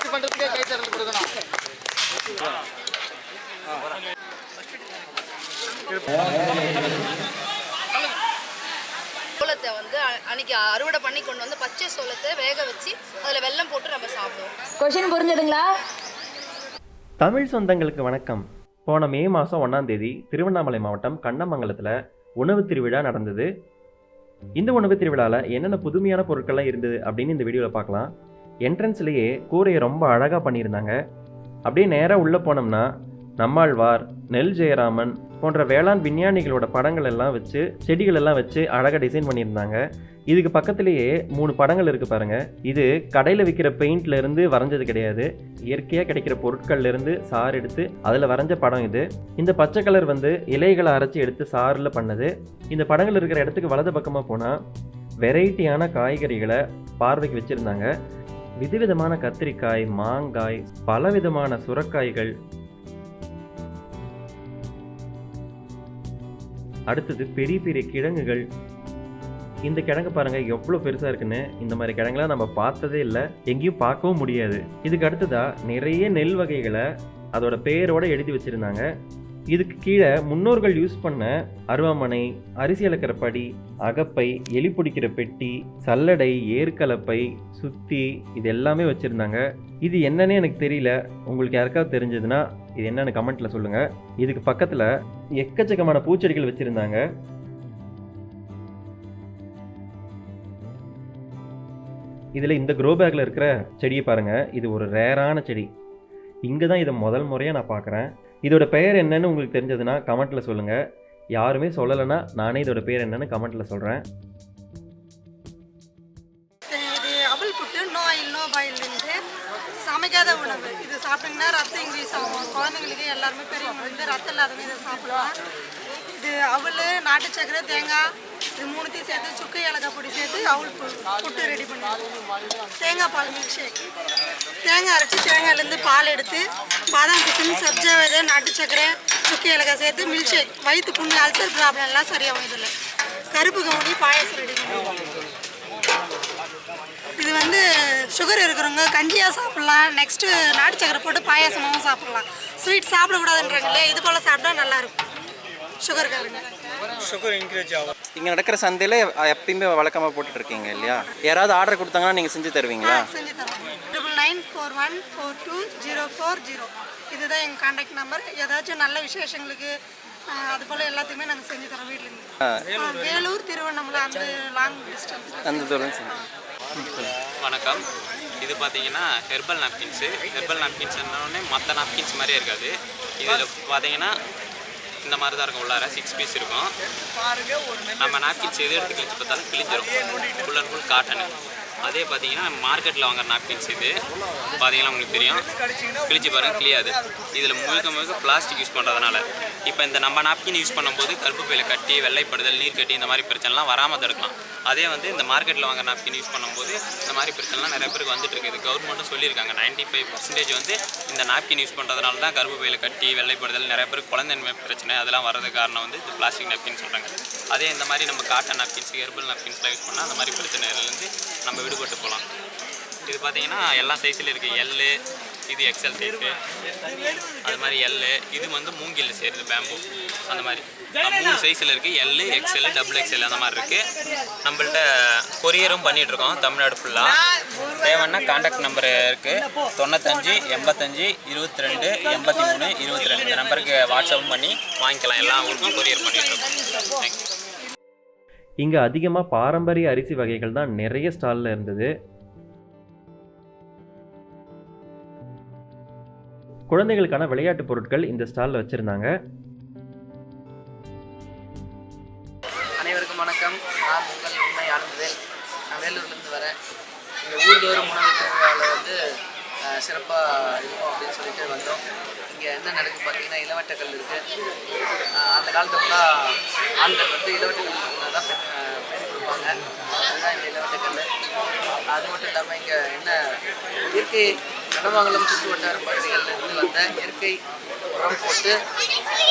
முயற்சி பண்றதுக்கே கை தரல் கொடுக்கணும். சோளத்தை வந்து அன்னைக்கு அறுவடை பண்ணி கொண்டு வந்து பச்சை சோளத்தை வேக வச்சு அதில் வெல்லம் போட்டு நம்ம சாப்பிடுவோம். கொஷின் புரிஞ்சதுங்களா? தமிழ் சொந்தங்களுக்கு வணக்கம். போன மே மாதம் ஒன்றாம் தேதி திருவண்ணாமலை மாவட்டம் கண்ணமங்கலத்தில் உணவு திருவிழா நடந்தது. இந்த உணவு திருவிழாவில் என்னென்ன புதுமையான பொருட்கள்லாம் இருந்தது அப்படின்னு இந்த வீடியோவில் பார்க்கலாம். என்ட்ரன்ஸ்லேயே கூரையை ரொம்ப அழகாக பண்ணியிருந்தாங்க. அப்படியே நேராக உள்ளே போனோம்னா நம்மாழ்வார் நெல் ஜெயராமன் போன்ற வேளாண் விஞ்ஞானிகளோட படங்கள் எல்லாம் வச்சு செடிகள் எல்லாம் வச்சு அழகாக டிசைன் பண்ணியிருந்தாங்க. இதுக்கு பக்கத்திலேயே மூணு படங்கள் இருக்குது பாருங்கள் இது கடையில் விற்கிற பெயிண்ட்லேருந்து வரைஞ்சது கிடையாது. இயற்கையாக கிடைக்கிற பொருட்கள்லேருந்து சார் சாறு எடுத்து அதில் வரைஞ்ச படம் இது. இந்த பச்சை கலர் வந்து இலைகளை அரைச்சி எடுத்து சாறில் பண்ணது. இந்த படங்கள் இருக்கிற இடத்துக்கு வலது பக்கமாக போனால் வெரைட்டியான காய்கறிகளை பார்வைக்கு வச்சுருந்தாங்க. விதவிதமான கத்திரிக்காய் மாங்காய் பலவிதமான சுரக்காய்கள். அடுத்தது பெரிய பெரிய கிழங்குகள். இந்த கிழங்கு பாருங்க எவ்வளோ பெருசாக இருக்குன்னு. இந்த மாதிரி கிழங்குலாம் நம்ம பார்த்ததே இல்லை. எங்கேயும் பார்க்கவும் முடியாது. இதுக்கு அடுத்ததா நிறைய நெல் வகைகளை அதோட பேரோட எழுதி வச்சிருந்தாங்க. இதுக்கு கீழே முன்னோர்கள் யூஸ் பண்ண அருவாமனை அரிசி அளக்கிற படி அகப்பை எலி பிடிக்கிற பெட்டி சல்லடை ஏற்கலப்பை சுத்தி இது எல்லாமே வச்சுருந்தாங்க. இது என்னன்னு எனக்கு தெரியல. உங்களுக்கு யாருக்காவது தெரிஞ்சதுன்னா இது என்னன்னு கமெண்ட்டில் சொல்லுங்கள் இதுக்கு பக்கத்தில் எக்கச்சக்கமான பூச்செடிகள் வச்சுருந்தாங்க. இதில் இந்த க்ரோ பேக்கில் இருக்கிற செடியை பாருங்கள் இது ஒரு ரேரான செடி. இங்கே தான் இதை முதல் முறையாக நான் பார்க்குறேன் இதோட பெயர் என்னன்னு உங்களுக்கு தெரிஞ்சதுன்னா கமெண்ட்டில் சொல்லுங்கள் யாருமே சொல்லலைன்னா நானே இதோட பேர் என்னன்னு கமெண்ட்டில் சொல்கிறேன் இது அவல் புட்டு நோ ஆயில் நோ பாயில்ன்ட்டு சமைக்காத உணவு. இது சாப்பிட்டீங்கன்னா ரத்தம் இன்க்ரீஸ் ஆகும். குழந்தைங்களுக்கு எல்லாருமே பெரியவங்களுக்கு ரத்தம் இல்லாதவங்க இதை சாப்பிடலாம். இது அவல் நாட்டு சக்கரை தேங்காய் இது மூணுத்தையும் சேர்த்து சுக்கு ஏலக்காய் பொடி சேர்த்து அவள் புட்டு ரெடி பண்ணுவோம் தேங்காய் பால் மில்க் ஷேக் தேங்காய் அரைச்சி தேங்காயிலேருந்து பால் எடுத்து பாதாம் பிசின் சப்ஜா விதை நாட்டு சக்கரை சுக்கு ஏலக்காய் சேர்த்து மில்க் ஷேக் வயிற்று புண்ணு அல்சர் ப்ராப்ளம் எல்லாம் சரியாகும் இதில் கருப்பு கவுனி பாயாசம் ரெடி பண்ணுவோம் இது வந்து சுகர் இருக்கிறவங்க கஞ்சியாக சாப்பிட்லாம். நெக்ஸ்ட்டு நாட்டு சக்கரை போட்டு பாயாசமாகவும் சாப்பிட்லாம். ஸ்வீட் சாப்பிடக்கூடாதுன்றாங்க இல்லையா? இது போல் சாப்பிட்டா நல்லாயிருக்கும் சுகருக்காரங்க இங்கே நடக்கிற சந்தையில் எப்பயுமே வழக்கமாக போட்டுட்டு இருக்கீங்க இல்லையா? யாராவது ஆர்டர் கொடுத்தாங்கன்னா நீங்கள் செஞ்சு தருவீங்களா? செஞ்சு தரோம் triple nine four one four two zero four zero இதுதான் எங்கள் காண்டாக்ட் நம்பர் ஏதாச்சும் நல்ல விசேஷங்களுக்கு அது போல் எல்லாத்தையுமே நாங்கள் செஞ்சு தரோம் வீட்டிலேருந்து வேலூர் திருவண்ணாமலை அந்த லாங் டிஸ்டன்ஸ் அந்த தூரம் வணக்கம். இது பார்த்தீங்கன்னா ஹெர்பல் நாப்கின்ஸு ஹெர்பல் நாப்கின்ஸ் என்னன்னே மற்ற நாப்கின்ஸ் மாதிரியே இருக்காது. இதில் பார்த்தீங்கன்னா இந்த மாதிரி தான் இருக்கும். உள்ளார சிக்ஸ் பீஸ் இருக்கும். நம்ம நாப்கின்ஸ் எது எடுத்து கிழிச்சு பார்த்தாலும் கிழிஞ்சிரும். ஃபுல் அண்ட் ஃபுல் காட்டனு அதே பார்த்தீங்கன்னா மார்க்கெட்டில் வாங்குற நாப்கின்ஸ் இது. பார்த்தீங்கன்னா உங்களுக்கு தெரியும். கிழிச்சு பாருங்கள் கிளியாது இதில் முழுக்க முழுக்க பிளாஸ்டிக் யூஸ் பண்ணுறதுனால இப்போ இந்த நம்ம நாப்கின் யூஸ் பண்ணும்போது கருப்பு பையில கட்டி வெள்ளைப்படுதல் நீர் கட்டி இந்த மாதிரி பிரச்சனைலாம் வராமல் தடுக்கலாம். அதே வந்து இந்த மார்க்கெட்டில் வாங்குற நாப்கின் யூஸ் பண்ணும்போது இந்த மாதிரி பிரச்சனைலாம் நிறைய பேருக்கு வந்துட்டு இருக்குது. கவர்மெண்ட்டும் சொல்லியிருக்காங்க. நைன்டி ஃபைவ் பர்சன்டேஜ் வந்து இந்த நாப்கின் யூஸ் பண்ணுறதுனால தான் கருப்பு பையில கட்டி வெள்ளைப்படுதல் நிறைய பேருக்கு குழந்தைன்மை பிரச்சனை அதெல்லாம் வரதுக்கு காரணம் வந்து இந்த பிளாஸ்டிக் நாப்கின் சொல்கிறாங்க அதே இந்த மாதிரி நம்ம காட்டன் நாப்கின்ஸ் ஹெர்பல் நாப்கின்ஸ்லாம் யூஸ் பண்ணால் அந்த மாதிரி பிரச்சனைலேருந்து நம்ம விடுபட்டு போகலாம். இது பார்த்தீங்கன்னா எல்லா சைஸில் இருக்குது எல்லு இது எக்ஸல் சைஸு அது மாதிரி எல்லு இது வந்து மூங்கில் செய்கிறது பேம்பு அந்த மாதிரி. மூணு சைஸில் இருக்குது எல்லு எக்ஸல் டபுள் எக்ஸ்எல் அந்த மாதிரி இருக்குது நம்மள்ட்ட கொரியரும் பண்ணிகிட்ருக்கோம் தமிழ்நாடு ஃபுல்லாக தேவைன்னா காண்டாக்ட் நம்பர் இருக்குது தொண்ணூத்தஞ்சு எண்பத்தஞ்சு இருபத்தி ரெண்டு எண்பத்தி மூணு இருபத்தி ரெண்டு. இந்த நம்பருக்கு வாட்ஸ்அப்பும் பண்ணி வாங்கிக்கலாம். எல்லா ஊருக்கும் கொரியர் பண்ணிகிட்ருக்கோம் தேங்க்யூ இங்கே அதிகமாக பாரம்பரிய அரிசி வகைகள் தான் நிறைய ஸ்டாலில் இருந்தது. குழந்தைகளுக்கான விளையாட்டு பொருட்கள் இந்த ஸ்டாலில் வச்சுருந்தாங்க. அனைவருக்கும் வணக்கம். நான் உங்கள் உண்மை ஆனந்தவேல் நான் வேலூர்லேருந்து வரேன். இங்கே ஊர்தோறும் உணவு வந்து சிறப்பாக இருக்கும் அப்படின்னு சொல்லிட்டு வந்தோம். இங்கே என்ன நடக்குது பார்த்தீங்கன்னா இளவட்டக்கல் இருக்குது அந்த காலத்து ஆண்கள் வந்து இளவட்டக்கல் தான் பெண் அஹ், பெண் கொடுப்பாங்க அதுதான் இந்த இளவட்டக்கல் அது மட்டும் இல்லாமல் இங்கே என்ன இயற்கை கடவாங்கலம் சுற்று வட்டார பகுதிகளிலிருந்து வந்த இயற்கை உரம் போட்டு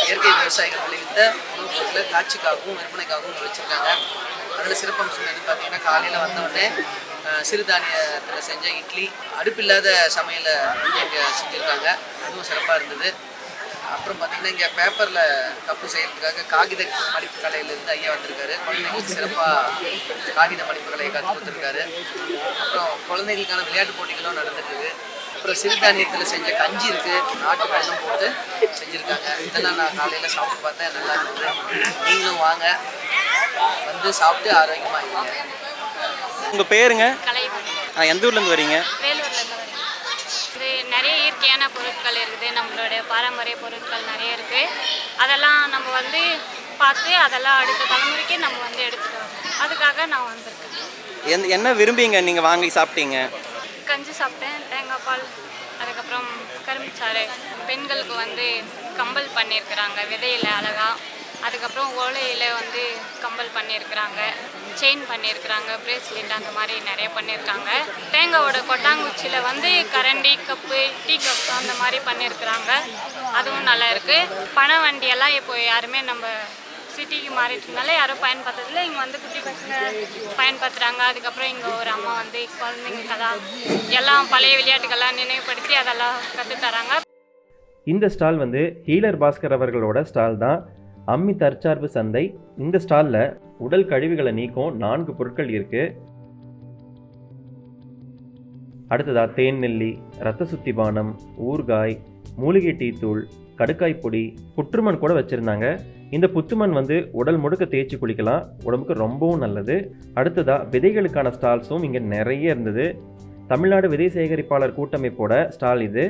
இயற்கை விவசாயிகள் விளைவித்த உணவுப் பொருட்களை காட்சிக்காகவும் விற்பனைக்காகவும் வச்சுருக்காங்க. அதில் சிறப்பம்சம் எது பார்த்தீங்கன்னா காலையில் வந்தவுடனே சிறுதானியத்தில் செஞ்ச இட்லி அடுப்பில்லாத சமையலை இங்கே செஞ்சுருக்காங்க. அதுவும் சிறப்பாக இருந்தது. அப்புறம் பார்த்தீங்கன்னா இங்கே பேப்பரில் கப்பு செய்யறதுக்காக காகித மடிப்பு கலையிலேருந்து ஐயா வந்திருக்காரு. குழந்தைங்களுக்கு சிறப்பாக காகித மடிப்பு கலையை கற்றுக் கொடுத்துருக்காரு. அப்புறம் குழந்தைகளுக்கான விளையாட்டு போட்டிகளும் நடந்துட்டு இருக்கு அப்புறம் சிறுதானியத்தில் செஞ்ச கஞ்சி இருக்கு. நாட்டு வெல்லம் போட்டு செஞ்சுருக்காங்க. இதெல்லாம் நான் காலையில் சாப்பிட்டு பார்த்தேன். நல்லா இருந்தது. நீங்களும் வாங்க. வந்து சாப்பிட்டு ஆரோக்கியமாக இருங்க. உங்கள் பேருங்க? எந்த ஊர்லேருந்து வரீங்க வேலூர்லேருந்து வரேன் இது நிறைய இயற்கையான பொருட்கள் இருக்குது நம்மளோட பாரம்பரிய பொருட்கள் நிறைய இருக்குது அதெல்லாம் நம்ம வந்து பார்த்து அதெல்லாம் அடுத்த தலைமுறைக்கு நம்ம வந்து எடுத்துகிட்டு வரோம் அதுக்காக நான் வந்திருக்கேன். என்ன விரும்பிங்க நீங்கள் வாங்கி சாப்பிட்டீங்க. கஞ்சி சாப்பிட்டேன் தேங்காய் பால் அதுக்கப்புறம் கரும்புச்சாறு. பெண்களுக்கு வந்து கம்பல் பண்ணியிருக்கிறாங்க விதையில் அழகா. அதுக்கப்புறம் ஓலையில் வந்து கம்பல் பண்ணியிருக்கிறாங்க. செயின் பண்ணியிருக்கிறாங்க பிரேஸ்லெட் அந்த மாதிரி நிறைய பண்ணியிருக்காங்க. தேங்காவோட கொட்டாங்குச்சியில் வந்து கரண்டி கப்பு டீ கப் அந்த மாதிரி பண்ணியிருக்கிறாங்க. அதுவும் நல்லா இருக்குது பண வண்டியெல்லாம் இப்போ யாருமே நம்ம சிட்டிக்கு மாறிட்டுனால யாரும் பயன்படுத்துறதில்ல இங்கே வந்து குட்டி பசங்க பயன்படுத்துகிறாங்க அதுக்கப்புறம் இங்கே ஒரு அம்மா வந்து குழந்தைங்களுக்கெல்லாம் எல்லாம் பழைய விளையாட்டுகள்லாம் நினைவுபடுத்தி அதெல்லாம் கற்றுத் தராங்க இந்த ஸ்டால் வந்து ஹீலர் பாஸ்கர் அவர்களோட ஸ்டால் தான். அம்மி தற்சார்பு சந்தை. இந்த ஸ்டாலில் உடல் கழிவுகளை நீக்கும் நான்கு பொருட்கள் இருக்குது அடுத்ததா தேன் நெல்லி ரத்த சுத்தி பானம் ஊறுகாய் மூலிகை டீத்தூள் கடுக்காய் பொடி புற்றுமண் கூட வச்சுருந்தாங்க. இந்த புத்துமண் வந்து உடல் முழுக்க தேய்ச்சி குளிக்கலாம். உடம்புக்கு ரொம்பவும் நல்லது. அடுத்ததா விதைகளுக்கான ஸ்டால்ஸும் இங்கே நிறைய இருந்தது. தமிழ்நாடு விதை சேகரிப்பாளர் கூட்டமைப்போட ஸ்டால் இது.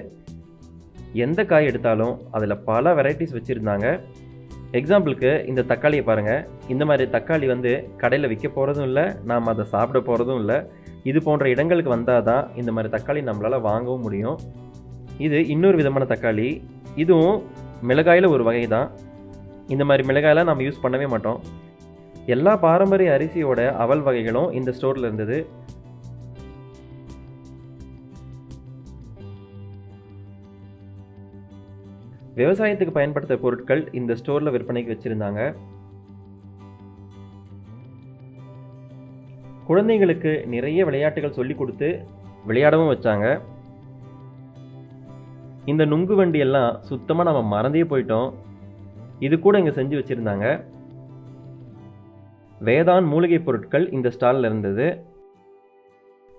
எந்த காய் எடுத்தாலும் அதில் பல வெரைட்டிஸ் வச்சுருந்தாங்க. எக்ஸாம்பிளுக்கு இந்த தக்காளியை பாருங்கள் இந்த மாதிரி தக்காளி வந்து கடையில் விற்க போகிறதும் இல்லை நாம் அதை சாப்பிட போகிறதும் இல்லை. இது போன்ற இடங்களுக்கு வந்தால் தான் இந்த மாதிரி தக்காளி நம்மளால் வாங்கவும் முடியும். இது இன்னொரு விதமான தக்காளி. இதுவும் மிளகாயில் ஒரு வகை தான். இந்த மாதிரி மிளகாயெல்லாம் நம்ம யூஸ் பண்ணவே மாட்டோம். எல்லா பாரம்பரிய அரிசியோட அவல் வகைகளும் இந்த ஸ்டோரில் இருந்தது. விவசாயத்துக்கு பயன்படுத்த பொருட்கள் இந்த ஸ்டோரில் விற்பனைக்கு வச்சுருந்தாங்க. குழந்தைங்களுக்கு நிறைய விளையாட்டுகள் சொல்லி கொடுத்து விளையாடவும் வச்சாங்க. இந்த நுங்கு வண்டி எல்லாம் சுத்தமாக நம்ம மறந்தே போயிட்டோம். இது கூட இங்கே செஞ்சு வச்சுருந்தாங்க. வேதான் மூலிகை பொருட்கள் இந்த ஸ்டாலில் இருந்தது.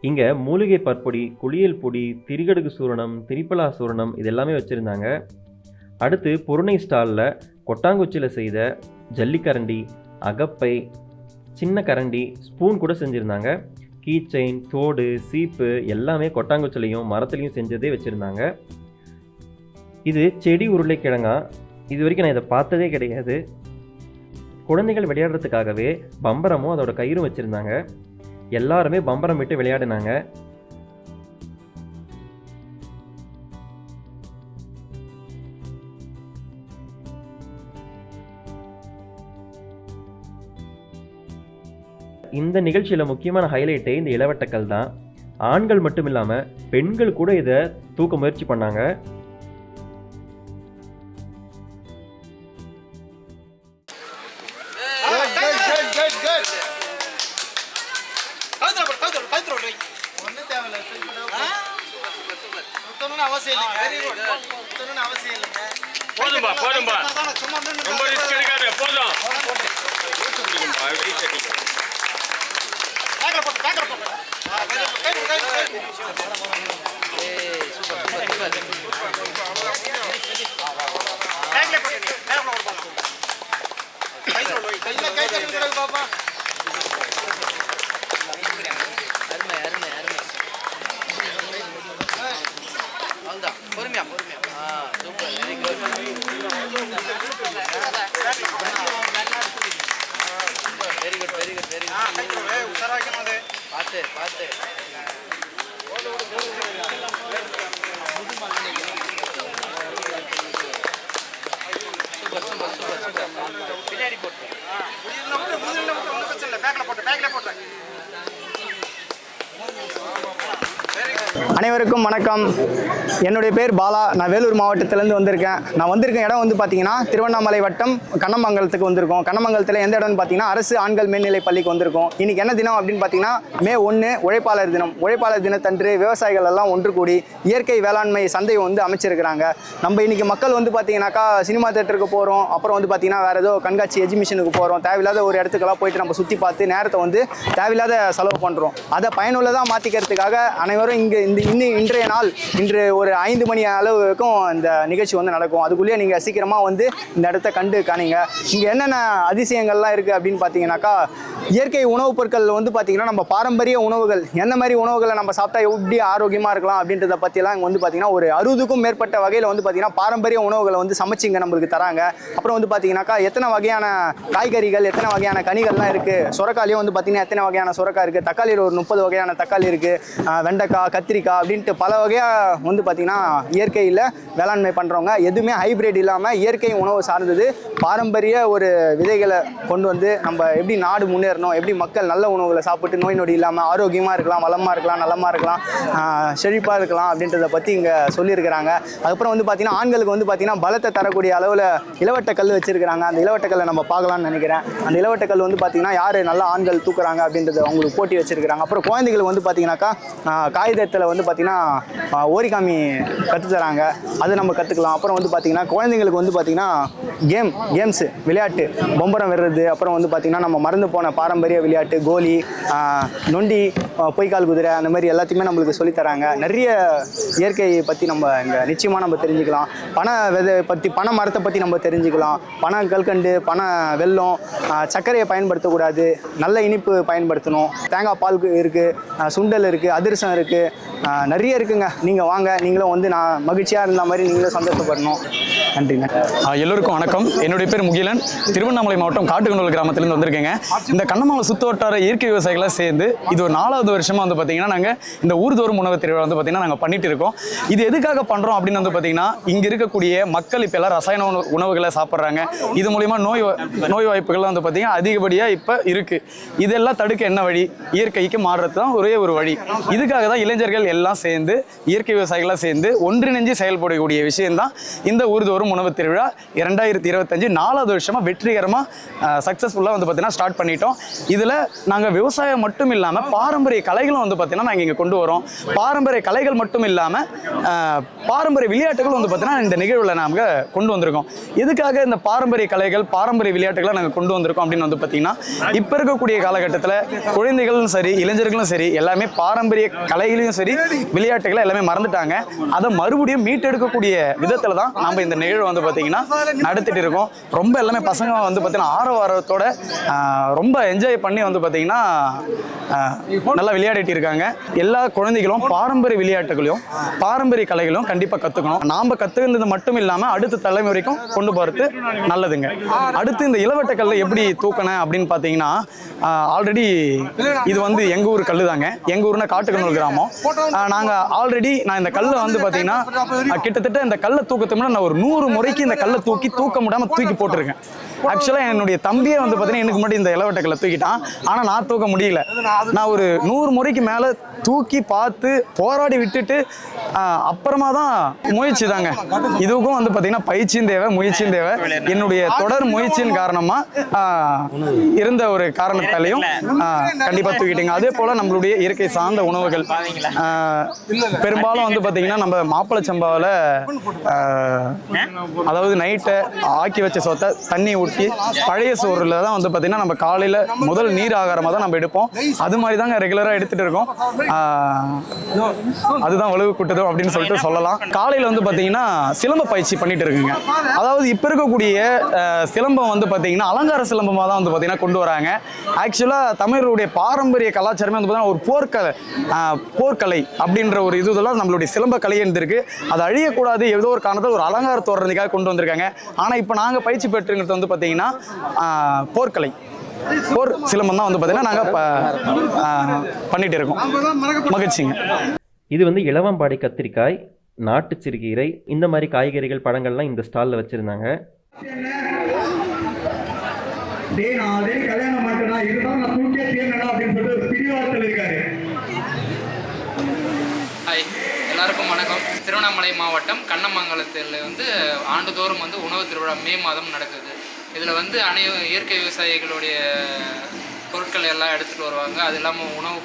இங்கே மூலிகை பற்பொடி குளியல் பொடி திரிகடுகு சூரணம் திரிப்பலா சூரணம் இது எல்லாமே வச்சுருந்தாங்க. அடுத்து பொருணை ஸ்டாலில் கொட்டாங்குச்சியில் செய்த ஜல்லிக்கரண்டி அகப்பை சின்ன கரண்டி ஸ்பூன் கூட செஞ்சுருந்தாங்க. கீ செயின் தோடு சீப்பு எல்லாமே கொட்டாங்குச்சிலையும் மரத்துலையும் செஞ்சதே வச்சுருந்தாங்க. இது செடி உருளைக்கிழங்கா? இது வரைக்கும் நான் இதை பார்த்ததே கிடையாது. குழந்தைகள் விளையாடுறதுக்காகவே பம்பரமும் அதோட கயிறும் வச்சுருந்தாங்க. எல்லாருமே பம்பரம் விட்டு விளையாடினாங்க. இந்த நிகழ்ச்சியில் முக்கியமான ஹைலைட்டே இந்த இளவட்டக்கல் தான். ஆண்கள் மட்டும் இல்லாமல் பெண்கள் கூட இதை தூக்க முயற்சி பண்ணாங்க. பொறுமையா பொறுமையா ஆ super very good very good very good very good பார்த்து பார்த்து சூப்பர் சூப்பர் சூப்பர் சூப்பர் பின்னாடி போட்டு குட் அனைவருக்கும் வணக்கம். என்னுடைய பேர் பாலா. நான் வேலூர் மாவட்டத்திலேருந்து வந்திருக்கேன். நான் வந்திருக்க இடம் வந்து பார்த்தீங்கன்னா திருவண்ணாமலை வட்டம் கண்ணமங்கலத்துக்கு வந்திருக்கோம். கண்ணமங்கலத்தில் எந்த இடம்னு பார்த்தீங்கன்னா அரசு ஆண்கள் மேல்நிலை பள்ளிக்கு வந்திருக்கோம். இன்றைக்கி என்ன தினம் அப்படின்னு பார்த்தீங்கன்னா மே ஒன்று உழைப்பாளர் தினம். உழைப்பாளர் தினத்தன்று விவசாயிகள் எல்லாம் ஒன்று கூடி இயற்கை வேளாண்மை சந்தையை வந்து அமைச்சிருக்கிறாங்க. நம்ம இன்றைக்கி மக்கள் வந்து பார்த்தீங்கன்னாக்கா சினிமா தேட்டருக்கு போகிறோம் அப்புறம் வந்து பார்த்தீங்கன்னா வேறு ஏதோ கண்காட்சி எஜிபிஷனுக்கு போகிறோம் தேவையில்லாத ஒரு இடத்துக்கெல்லாம் போயிட்டு நம்ம சுற்றி பார்த்து நேரத்தை வந்து தேவையில்லாத செலவு பண்ணுறோம் அதை பயனுள்ளதாக மாற்றிக்கிறதுக்காக அனைவரும் இங்கே இந்த இன்னும் இன்றைய நாள் இன்று ஒரு ஐந்து மணி அளவுக்கும் இந்த நிகழ்ச்சி வந்து நடக்கும். அதுக்குள்ளேயே நீங்கள் சீக்கிரமாக வந்து இந்த இடத்த கண்டு காணிங்க. இங்கே என்னென்ன அதிசயங்கள்லாம் இருக்குது அப்படின்னு பார்த்தீங்கன்னாக்கா இயற்கை உணவுப் பொருட்கள் வந்து பார்த்தீங்கன்னா நம்ம பாரம்பரிய உணவுகள் எந்த மாதிரி உணவுகளை நம்ம சாப்பிட்டா எப்படி ஆரோக்கியமாக இருக்கலாம் அப்படின்றத பற்றிலாம் இங்கே வந்து பார்த்தீங்கன்னா ஒரு அறுபதுக்கும் மேற்பட்ட வகையில் வந்து பார்த்தீங்கன்னா பாரம்பரிய உணவுகளை வந்து சமைச்சு இங்கே நம்மளுக்கு தராங்க. அப்புறம் வந்து பார்த்தீங்கன்னாக்கா எத்தனை வகையான காய்கறிகள் எத்தனை வகையான கனிகள்லாம் இருக்குது சுரக்காலையும் வந்து பார்த்தீங்கன்னா எத்தனை வகையான சுரக்காய் இருக்குது தக்காளியில் ஒரு முப்பது வகையான தக்காளி இருக்குது வெண்டைக்காய் கத்திரிக்காய் அப்படின்ட்டு பல வகையாக வந்து பார்த்திங்கன்னா இயற்கையில் வேளாண்மை பண்ணுறவங்க எதுவுமே ஹைபிரிட் இல்லாமல் இயற்கை உணவு சார்ந்தது பாரம்பரிய ஒரு விதைகளை கொண்டு வந்து நம்ம எப்படி நாடு முன்னேறணும் எப்படி மக்கள் நல்ல உணவுகளை சாப்பிட்டு நோய் நொடி இல்லாமல் ஆரோக்கியமாக இருக்கலாம் வளமாக இருக்கலாம் நலமாக இருக்கலாம் செழிப்பாக இருக்கலாம் அப்படின்றத பற்றி இங்கே சொல்லியிருக்கிறாங்க. அதுக்கப்புறம் வந்து பார்த்திங்கன்னா ஆண்களுக்கு வந்து பார்த்திங்கன்னா பலத்தை தரக்கூடிய அளவில் இளவட்ட கல் வச்சுருக்கிறாங்க. அந்த இளவட்ட கல்லை நம்ம பார்க்கலாம்னு நினைக்கிறேன். அந்த இளவட்ட கல் வந்து பார்த்தீங்கன்னா யார் நல்ல ஆண்கள் தூக்குறாங்க அப்படின்றத அவங்களுக்கு போட்டி வச்சிருக்கிறாங்க. அப்புறம் குழந்தைகள் வந்து பார்த்தீங்கன்னாக்கா காகிதத்தில் வந்து பார்த்திங்கன்னா ஓரிகாமி கற்றுத்தராங்க அது அதை நம்ம கற்றுக்கலாம் அப்புறம் வந்து பார்த்திங்கன்னா குழந்தைங்களுக்கு வந்து பார்த்திங்கன்னா கேம் கேம்ஸு விளையாட்டு. பொம்பரம் விடுறது அப்புறம் வந்து பார்த்தீங்கன்னா நம்ம மறந்து போன பாரம்பரிய விளையாட்டு கோலி நொண்டி பொய்க்கால் குதிரை அந்த மாதிரி எல்லாத்தையுமே நம்மளுக்கு சொல்லித் தராங்க. நிறைய இயற்கையை பற்றி நம்ம இங்கே நிச்சயமாக நம்ம தெரிஞ்சுக்கலாம். பண விதை பற்றி பண மரத்தை பற்றி நம்ம தெரிஞ்சுக்கலாம். பண கல்கண்டு பண வெல்லம் சர்க்கரையை பயன்படுத்தக்கூடாது. நல்ல இனிப்பு பயன்படுத்தணும். தேங்காய் பால் இருக்குது சுண்டல் இருக்குது அதிரசம் இருக்குது நிறைய இருக்குங்க. நீங்கள் வாங்க. நீங்களும் வந்து நான் மகிழ்ச்சியாக இருந்த மாதிரி நீங்களும் சந்தோஷப்படணும். நன்றிங்க எல்லோருக்கும் வணக்கம். என்னுடைய பேர் முகிலன். திருவண்ணாமலை மாவட்டம் காட்டுக்கண்டூர் கிராமத்திலேருந்து வந்திருக்கேங்க. இந்த கண்ணமாலை சுற்று வட்டார இயற்கை விவசாயிகளாக சேர்ந்து இது ஒரு நாலாவது வருஷமாக வந்து பார்த்தீங்கன்னா நாங்கள் இந்த ஊர்தோறும் உணவு திருவிழா வந்து பார்த்தீங்கன்னா நாங்கள் பண்ணிட்டு இருக்கோம். இது எதுக்காக பண்ணுறோம் அப்படின்னு வந்து பார்த்தீங்கன்னா இங்கே இருக்கக்கூடிய மக்கள் இப்போ எல்லாம் ரசாயன உணவு உணவுகளை சாப்பிட்றாங்க. இது மூலிமா நோய் நோய் வாய்ப்புகள்லாம் வந்து பார்த்தீங்கன்னா அதிகப்படியாக இப்போ இருக்குது இதெல்லாம் தடுக்க என்ன வழி? இயற்கைக்கு மாறுறது தான் ஒரே ஒரு வழி. இதுக்காக தான் இளைஞர்கள் எல்லாம் சேர்ந்து இயற்கை விவசாயிகளாக சேர்ந்து ஒன்றிணைஞ்சு செயல்படக்கூடிய விஷயம்தான் இந்த ஊர்தோறும் உணவு திருவிழா இரண்டாயிரத்தி இருபத்தஞ்சு. நாலாவது வருஷமாக வெற்றிகரமாக சக்ஸஸ்ஃபுல்லாக வந்து பார்த்திங்கன்னா ஸ்டார்ட் பண்ணிட்டோம். இதில் நாங்கள் விவசாயம் மட்டும் இல்லாமல் பாரம்பரிய கலைகளும் வந்து பார்த்திங்கன்னா நாங்கள் இங்கே கொண்டு வரோம். பாரம்பரிய கலைகள் மட்டும் இல்லாமல் பாரம்பரிய விளையாட்டுகள் வந்து பார்த்திங்கன்னா இந்த நிகழ்வில் நாங்கள் கொண்டு வந்திருக்கோம். எதுக்காக இந்த பாரம்பரிய கலைகள் பாரம்பரிய விளையாட்டுகளை நாங்கள் கொண்டு வந்திருக்கோம் அப்படின்னு வந்து பார்த்திங்கன்னா இப்போ இருக்கக்கூடிய காலகட்டத்தில் குழந்தைகளும் சரி இளைஞர்களும் சரி எல்லாமே பாரம்பரிய கலைகளையும் சரி விளையாட்டுகளை எல்லாமே மறந்துட்டாங்க. அதை மறுபடியும் மீட்டெடுக்கக்கூடிய விதத்தில் தான் நம்ம இந்த நிகழ்வு வந்து பார்த்தீங்கன்னா நடத்திட்டு இருக்கோம். ரொம்ப எல்லாமே பசங்க வந்து பார்த்தீங்கன்னா ஆரவாரத்தோட ரொம்ப என்ஜாய் பண்ணி வந்து பார்த்தீங்கன்னா நல்லா விளையாடிட்டு இருக்காங்க. எல்லா குழந்தைகளும் பாரம்பரிய விளையாட்டுகளையும் பாரம்பரிய கலைகளும் கண்டிப்பாக கற்றுக்கணும் நாம் கற்றுக்கிறது மட்டும் இல்லாமல் அடுத்த தலைமுறைக்கும் கொண்டு போகிறது நல்லதுங்க. அடுத்து இந்த இளவட்ட கல்லை எப்படி தூக்கினேன் அப்படின்னு பார்த்தீங்கன்னா ஆல்ரெடி இது வந்து எங்கள் ஊர் கல் தாங்க எங்கள் ஊர்னா காட்டுக்கண்ணூர் கிராமம். நாங்கள் ஆல்ரெடி நான் இந்த கல்லை வந்து பார்த்தீங்கன்னா கிட்டத்தட்ட இந்த கல்லை தூக்கத்துக்கு நான் ஒரு நூறு முறைக்கு இந்த கல்லை தூக்கி தூக்க முடியாமல் தூக்கி போட்டிருக்கேன். ஆக்சுவலாக என்னுடைய தம்பியே வந்து பார்த்தீங்கன்னா எனக்கு முன்னாடி இந்த இளவட்ட கல்லை தூக்கிட்டான். ஆனால் நான் தூக்க முடியல. நான் ஒரு நூறு முறைக்கு மேலே தூக்கி பார்த்து போராடி விட்டுட்டு அப்புறமா தான் முயற்சி தாங்க. இதுக்கும் வந்து பார்த்தீங்கன்னா பயிற்சியும் தேவை முயற்சியும் தேவை. என்னுடைய தொடர் முயற்சியின் காரணமாக இருந்த ஒரு காரணத்தாலையும் கண்டிப்பாக தூக்கிட்டீங்க. அதே போல் நம்மளுடைய இயற்கை சார்ந்த உணவுகள் பெரும்பாலும் வந்து பார்த்தீங்கன்னா நம்ம மாப்பிள்ளை சம்பாவில் அதாவது நைட்டை ஆக்கி வச்ச சொத்தை தண்ணி ஊற்றி பழைய சோறுல தான் வந்து பார்த்திங்கன்னா நம்ம காலையில் முதல் நீர் ஆகாரமாக தான் நம்ம எடுப்போம். அது மாதிரி தாங்க ரெகுலராக எடுத்துகிட்டு இருக்கோம். அதுதான் வலுவு கூட்டுதோ அப்படின்னு சொல்லிட்டு சொல்லலாம். காலையில் வந்து பார்த்தீங்கன்னா சிலம்ப பயிற்சி பண்ணிட்டு இருக்குங்க. அதாவது இப்போ இருக்கக்கூடிய சிலம்பம் வந்து பார்த்தீங்கன்னா அலங்கார சிலம்பமாக தான் வந்து பார்த்தீங்கன்னா கொண்டு வராங்க. ஆக்சுவலாக தமிழருடைய பாரம்பரிய கலாச்சாரமே வந்து பார்த்தீங்கன்னா ஒரு போர்க்கலை போர்க்கலை அப்படின்ற ஒரு இதுதெல்லாம் நம்மளுடைய சிலம்ப கலை இருந்திருக்கு அது அழியக்கூடாது. ஏதோ ஒரு காரணத்தில் ஒரு அலங்கார தோறதுக்காக கொண்டு வந்திருக்காங்க. ஆனால் இப்போ நாங்கள் பயிற்சி பெற்றுங்கிறது வந்து பார்த்தீங்கன்னா போர்க்கலை. போர் சிலம்பம் தான் வந்து பார்த்தீங்கன்னா நாங்கள் பண்ணிட்டு இருக்கோம். மகிழ்ச்சிங்க. இது வந்து இளவம்பாடி கத்திரிக்காய் நாட்டு சிறுகீரை இந்த மாதிரி காய்கறிகள் பழங்கள்லாம் இந்த ஸ்டாலில் வச்சுருந்தாங்க டேய் நான் அதே கல்யாணம் மாட்டேனா இதுதான் நான் தூக்கே தீர்னடா அப்படின்னு சொல்லிட்டு ஒரு பிடிவாதத்தில் இருக்காரு ஹாய் திருவண்ணாமலை மாவட்டம் கண்ணமங்கலத்தில் வந்து ஆண்டுதோறும் வந்து உணவு திருவிழா மே மாதம் நடக்குது. இதில் வந்து அனை இயற்கை விவசாயிகளுடைய பொருட்கள் எல்லாம் எடுத்துகிட்டு வருவாங்க. அது இல்லாமல் உணவு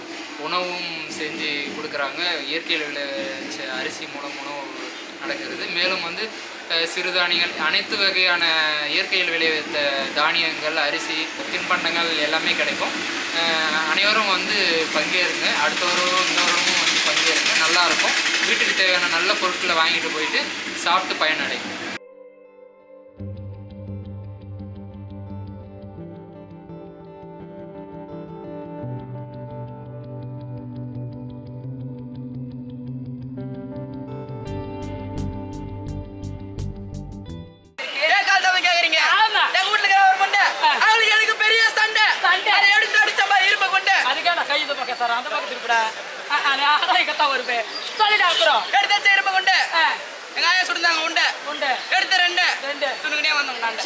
உணவும் செஞ்சு கொடுக்குறாங்க. இயற்கையில் விளைவிச்ச அரிசி மூலம் உணவு நடக்கிறது. மேலும் வந்து சிறுதானியங்கள் அனைத்து வகையான இயற்கையில் விளைவித்த தானியங்கள் அரிசி தின்பண்டங்கள் எல்லாமே கிடைக்கும். அனைவரும் வந்து பங்கேறுங்க. அடுத்த வாரம் வந்து பங்கேறுங்க. நல்லாயிருக்கும் வீட்டுக்கு தேவையான நல்ல பொருட்களை வாங்கிட்டு போயிட்டு சாப்பிட்டு பயனடை அப்புறம் எடுத்து வச்ச இருப்ப கொண்டை. எங்க ஆயா சுடுந்தாங்க உண்டை. உண்டு. எடுத்து ரெண்டு. ரெண்டு. துணுக்குனே வந்தோம் நான்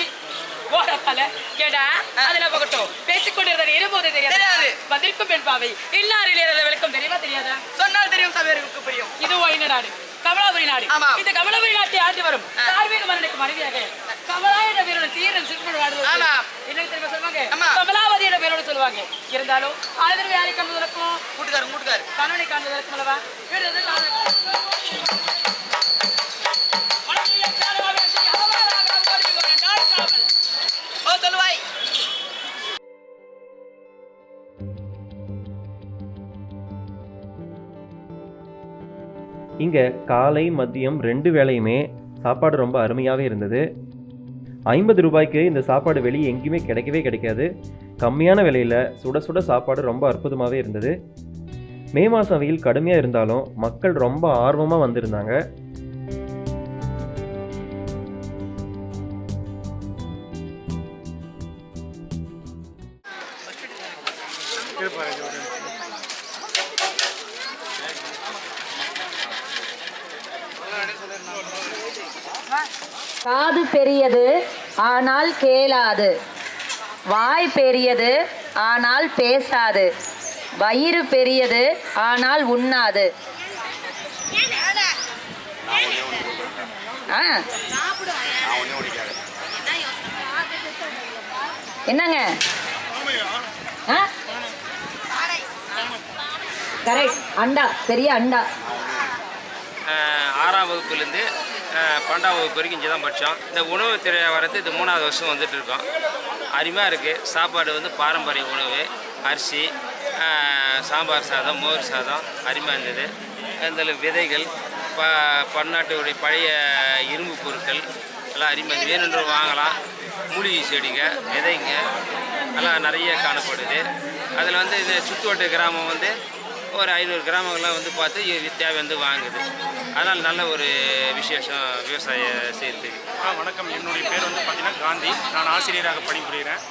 ஓடத்தால கேடா அதுல பக்கட்டும் பேசிக்கொண்டிருந்த இருபது தெரியாது? தெரியாது. வந்திருக்கும் பெண் பாவை. இல்லாரில் இறந்த விளக்கம் தெரியுமா தெரியாதா? சொன்னால் தெரியும் சபையருக்கு புரியும். இது ஒயின நாடு. கமலாபுரி நாடு. இந்த கமலாபுரி நாட்டை ஆண்டு வரும். மன்னனுக்கு மனைவியாக கமலா என்ற பேரோட சீரன் சிற்பம் வாழ்ந்து ஆமா. என்ன தெரியுமா சொல்லுவாங்க? ஆமா. கமலாவதி என்ற பேரோட சொல்லுவாங்க. இருந்தாலும் ஆளுநர் யாரை காண்பதற்கும் கூட்டுக்காரு கூட்டுக்காரு. கணவனை காண்பதற்கும் அல்லவா? இங்கே காலை மதியம் ரெண்டு வேளையுமே சாப்பாடு ரொம்ப அருமையாகவே இருந்தது. ஐம்பது ரூபாய்க்கு இந்த சாப்பாடு வெளியே எங்கேயுமே கிடைக்கவே கிடைக்காது. கம்மியான விலையில் சுட சுட சாப்பாடு ரொம்ப அற்புதமாகவே இருந்தது. மே மாதம் வெயில் கடுமையாக இருந்தாலும் மக்கள் ரொம்ப ஆர்வமாக வந்திருந்தாங்க. ஆனால் கேளாது. வாய் பெரியது ஆனால் பேசாது. வயிறு பெரியது ஆனால் உண்ணாது. ஆ. என்னங்க? ஆ? கரெக்ட். அண்டா பெரிய அண்டா. ஆறாம் வகுப்புலேருந்து பன்னெண்டாம் வகுப்பு வரைக்கும் இங்கே தான் படித்தோம். இந்த உணவு திரையாக வரது இது மூணாவது வருஷம் வந்துட்டு இருக்கோம் அருமையாக இருக்குது சாப்பாடு வந்து பாரம்பரிய உணவு. அரிசி சாம்பார் சாதம் மோர் சாதம். அருமையாக இருந்தது. அதில் விதைகள் ப பன்னாட்டுடைய பழைய இரும்பு பொருட்கள். எல்லாம் அருமையாக வேணுன்ற வாங்கலாம். மூலிகை செடிங்க விதைங்க. எல்லாம் நிறைய காணப்படுது. அதில் வந்து இந்த சுற்றுவட்டு கிராமம் வந்து ஒரு ஐநூறு கிராமங்கள்லாம் வந்து பார்த்து தேவை வந்து வாங்குது. அதனால் நல்ல ஒரு விசேஷம் விவசாய செய்கிறதுக்கு ஆ வணக்கம். என்னுடைய பேர் வந்து பார்த்தீங்கன்னா காந்தி. நான் ஆசிரியராக பணிபுரிகிறேன்.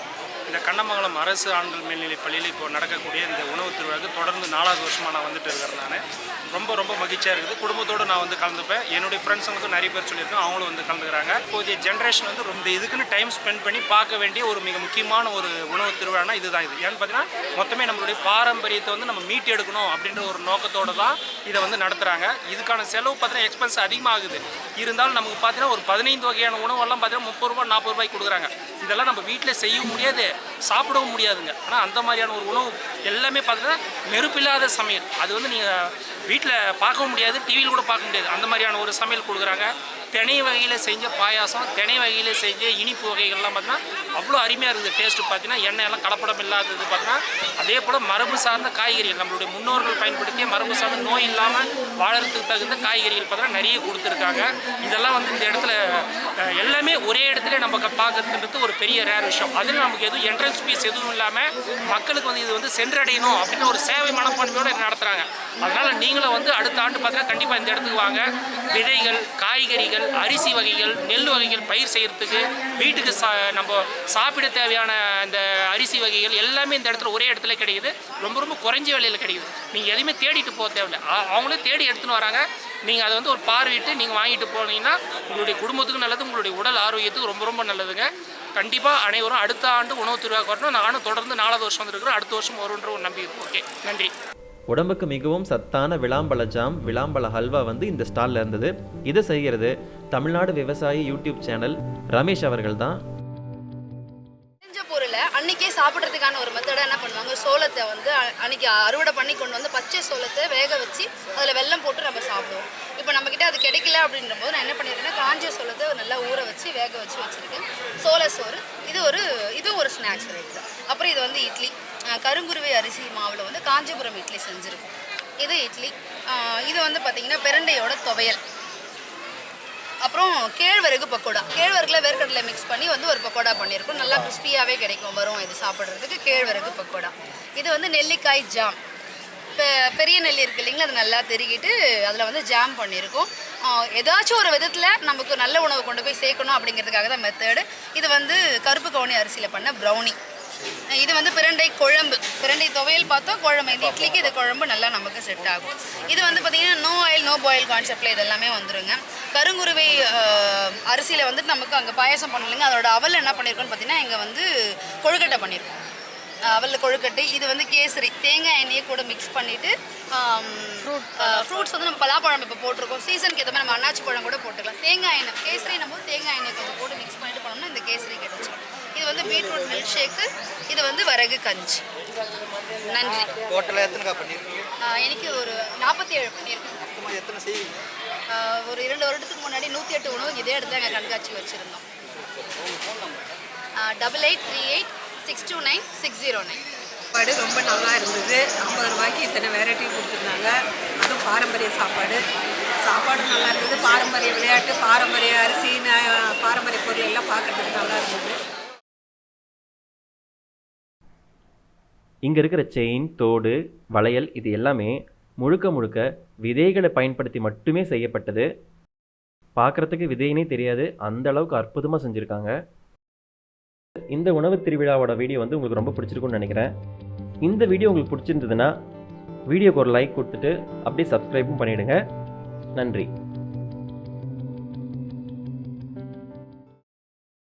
இந்த கண்ணமங்கலம் அரசு ஆண்கள் மேல்நிலைப் பள்ளியில் இப்போ நடக்கக்கூடிய இந்த உணவு திருவிழாவுக்கு தொடர்ந்து நாலாவது வருஷமாக நான் வந்துட்டு இருக்கிறேன் நான். ரொம்ப ரொம்ப மகிழ்ச்சியாக இருக்குது. குடும்பத்தோடு நான் வந்து கலந்துப்பேன். என்னுடைய ஃப்ரெண்ட்ஸுங்களுக்கும் நிறைய பேர் சொல்லியிருக்கேன். அவங்களும் வந்து கலந்துக்கிறாங்க. இப்போதைய ஜென்ரேஷன் வந்து ரொம்ப இதுக்குன்னு டைம் ஸ்பெண்ட் பண்ணி பார்க்க வேண்டிய ஒரு மிக முக்கியமான ஒரு உணவு திருவிழானா இதுதான் இது. ஏன்னு பார்த்தீங்கன்னா மொத்தமே நம்மளுடைய பாரம்பரியத்தை வந்து நம்ம மீட்டு எடுக்கணும் அப்படின்ற ஒரு நோக்கத்தோடு தான் இதை வந்து நடத்துகிறாங்க இதுக்கான செலவு பார்த்தீங்கன்னா எக்ஸ்பென்ஸ் அதிகமாகுது. இருந்தாலும் நமக்கு பார்த்தீங்கன்னா ஒரு பதினைந்து வகையான உணவெல்லாம் பார்த்தீங்கன்னா முப்பது ரூபாய் நாற்பது ரூபாய்க்கு கொடுக்குறாங்க. இதெல்லாம் நம்ம வீட்டில் செய்ய முடியாது. சாப்பிடவும் முடியாதுங்க. ஆனால் அந்த மாதிரியான ஒரு உணவு எல்லாமே பார்த்தீங்கன்னா நெருப்பில்லாத சமையல். அது வந்து நீங்கள் வீட்டில் பார்க்கவும் முடியாது டிவியில் கூட பார்க்க முடியாது. அந்த மாதிரியான ஒரு சமையல் கொடுக்குறாங்க. தினை வகையில் செஞ்ச பாயாசம் தினை வகையில் செஞ்ச இனிப்பு வகைகள்லாம் பார்த்தீங்கன்னா அவ்வளோ அருமையாக இருக்குது டேஸ்ட்டு பார்த்தீங்கன்னா எண்ணெயெல்லாம் கலப்படம் இல்லாதது பார்த்தீங்கன்னா அதே போல் மரபு சார்ந்த காய்கறிகள் நம்மளுடைய முன்னோர்கள் பயன்படுத்திய மரபு சார்ந்த நோய் இல்லாமல் வாழறதுக்கு தகுந்த காய்கறிகள் பார்த்தீங்கன்னா நிறைய கொடுத்துருக்காங்க. இதெல்லாம் வந்து இந்த இடத்துல எல்லாமே ஒரே இடத்துல நம்ம பார்க்கறதுன்றது ஒரு பெரிய ரேர் விஷயம். அதில் நமக்கு எதுவும் என்ட்ரன்ஸ் ஃபீஸ் எதுவும் இல்லாமல் மக்களுக்கு வந்து இது வந்து சென்றடையணும் அப்படின்னு ஒரு சேவை மனப்பான்மையோடு நடத்துகிறாங்க அதனால் நீங்களும் வந்து அடுத்த ஆண்டு பார்த்தீங்கன்னா கண்டிப்பாக இந்த இடத்துக்கு வாங்க. விதைகள் காய்கறிகள் அரிசி வகைகள் நெல் வகைகள் பயிர் செய்கிறதுக்கு வீட்டுக்கு சா நம்ம சாப்பிட தேவையான அந்த அரிசி வகைகள் எல்லாமே இந்த இடத்துல ஒரே இடத்துல கிடைக்குது. ரொம்ப ரொம்ப குறைஞ்ச விலையில் கிடைக்குது. நீங்கள் எதையுமே தேடிட்டு போக தேவையில்லை. அவங்களே தேடி எடுத்துன்னு வராங்க. நீங்கள் அதை வந்து ஒரு பார்வையிட்டு நீங்கள் வாங்கிட்டு போனீங்கன்னா உங்களுடைய குடும்பத்துக்கும் நல்லது உங்களுடைய உடல் ஆரோக்கியத்துக்கு ரொம்ப ரொம்ப நல்லதுங்க. கண்டிப்பாக அனைவரும் அடுத்த ஆண்டு உணவு திருவிழாக்கு வரணும் நானும் தொடர்ந்து நாலாவது வருஷம் வந்துருக்கிறேன். அடுத்த வருஷம் வருன்ற ஒரு நம்பிக்கை. ஓகே. நன்றி. உடம்புக்கு மிகவும் சத்தான விளாம்பழ ஜாம் விளாம்பழ ஹல்வா வந்து இந்த ஸ்டாலில் இருந்தது. இதை செய்கிறது தமிழ்நாடு விவசாயி யூடியூப் சேனல் ரமேஷ் அவர்கள் தான். செஞ்ச பொருளை அன்னைக்கே சாப்பிட்றதுக்கான ஒரு மெத்தடை என்ன பண்ணுவாங்க? சோளத்தை வந்து அன்னைக்கு அறுவடை பண்ணி கொண்டு வந்து பச்சை சோளத்தை வேக வச்சு அதில் வெல்லம் போட்டு நம்ம சாப்பிடுவோம். இப்போ நம்மக்கிட்ட அது கிடைக்கல அப்படின்ற போது நான் என்ன பண்ணியிருக்கேன்னா காஞ்ச சோளத்தை நல்லா ஊற வச்சு வேக வச்சு வச்சுருக்கேன். சோள சோறு இது ஒரு இதுவும் ஒரு ஸ்நாக்ஸ் ரைட் தான். அப்புறம் இது வந்து இட்லி. கருங்குருவை அரிசி மாவில் வந்து காஞ்சிபுரம் இட்லி செஞ்சுருக்கோம். இது இட்லி. இது வந்து பார்த்திங்கன்னா பெரண்டையோட துவையல். அப்புறம் கேழ்வரகு பக்கோடா. கேழ்வரகுல வேர்க்கடலை மிக்ஸ் பண்ணி வந்து ஒரு பக்கோடா பண்ணியிருக்கோம் நல்லா கிறிஸ்பியாகவே கிடைக்கும் வரும் இது சாப்பிட்றதுக்கு கேழ்வரகு பக்கோடா. இது வந்து நெல்லிக்காய் ஜாம். இப்போ பெரிய நெல்லி இருக்கு இல்லைங்களா அது நல்லா திருகிட்டு அதில் வந்து ஜாம் பண்ணியிருக்கோம் ஏதாச்சும் ஒரு விதத்தில் நமக்கு நல்ல உணவு கொண்டு போய் சேர்க்கணும் அப்படிங்கிறதுக்காக தான் மெத்தேடு இது வந்து கருப்பு கவுனி அரிசியில் பண்ண ப்ரௌனி இது வந்து பிரண்டை குழம்பு. பிரண்டை துவையல் பார்த்தோம் குழம்பு இந்த இட்லிக்கு இது குழம்பு நல்லா நமக்கு செட் ஆகும். இது வந்து பார்த்தீங்கன்னா நோ ஆயில் நோ பாயில் கான்செப்டில் இது எல்லாமே வந்துருங்க. கருங்குருவை அரிசியில் வந்துட்டு நமக்கு அங்கே பாயாசம் பண்ணலைங்க அதோட அவல் என்ன பண்ணியிருக்கோம்னு பார்த்தீங்கன்னா இங்கே வந்து கொழுக்கட்டை பண்ணியிருக்கோம் அவல் கொழுக்கட்டை இது வந்து கேசரி. தேங்காய் எண்ணெயை கூட மிக்ஸ் பண்ணிவிட்டு ஃப்ரூட்ஸ் வந்து நம்ம பலாப்பழம் இப்போ போட்டிருக்கோம். சீசனுக்கு ஏற்ற மாதிரி நம்ம அன்னாச்சி பழம் கூட போட்டுக்கலாம். தேங்காய் எண்ணெய் கேசரி நம்ம தேங்காய் எண்ணெய் கொஞ்சம் போட்டு மிக்ஸ் பண்ணிட்டு பண்ணோம்னா இந்த கேசரி கிடைச்சிடும் இது வந்து பீட்ரூட் மில்க் ஷேக்கு இது வந்து வரகு கஞ்சி. நன்றி. டோட்டலாக எத்தனை பண்ணியிருக்கீங்க எனக்கு ஒரு நாற்பத்தி ஏழு பண்ணியிருக்கேன் எத்தனை செய்வீங்க? ஒரு இரண்டு வருடத்துக்கு முன்னாடி நூற்றி எட்டு உணவு இதே இடத்துல எங்கள் கண்காட்சி வச்சுருந்தோம். Double eight three eight six two nine six zero nine சாப்பாடு ரொம்ப நல்லா இருந்தது. ஐம்பது ரூபாய்க்கு இத்தனை வெரைட்டி கொடுத்துருந்தாங்க. அதுவும் பாரம்பரிய சாப்பாடு. சாப்பாடு நல்லா இருந்தது. பாரம்பரிய விளையாட்டு பாரம்பரிய அரிசி பாரம்பரிய பொருள் எல்லாம் பார்க்கறதுக்கு நல்லா இருந்தது. இங்கே இருக்கிற செயின் தோடு வளையல் இது எல்லாமே முழுக்க முழுக்க விதைகளை பயன்படுத்தி மட்டுமே செய்யப்பட்டது. பார்க்குறதுக்கு விதையினே தெரியாது. அந்த அளவுக்கு அற்புதமாக செஞ்சுருக்காங்க. இந்த உணவு திருவிழாவோட வீடியோ வந்து உங்களுக்கு ரொம்ப பிடிச்சிருக்குன்னு நினைக்கிறேன். இந்த வீடியோ உங்களுக்கு பிடிச்சிருந்ததுன்னா வீடியோக்கு ஒரு லைக் கொடுத்துட்டு அப்படியே சப்ஸ்கிரைபும் பண்ணிவிடுங்க நன்றி.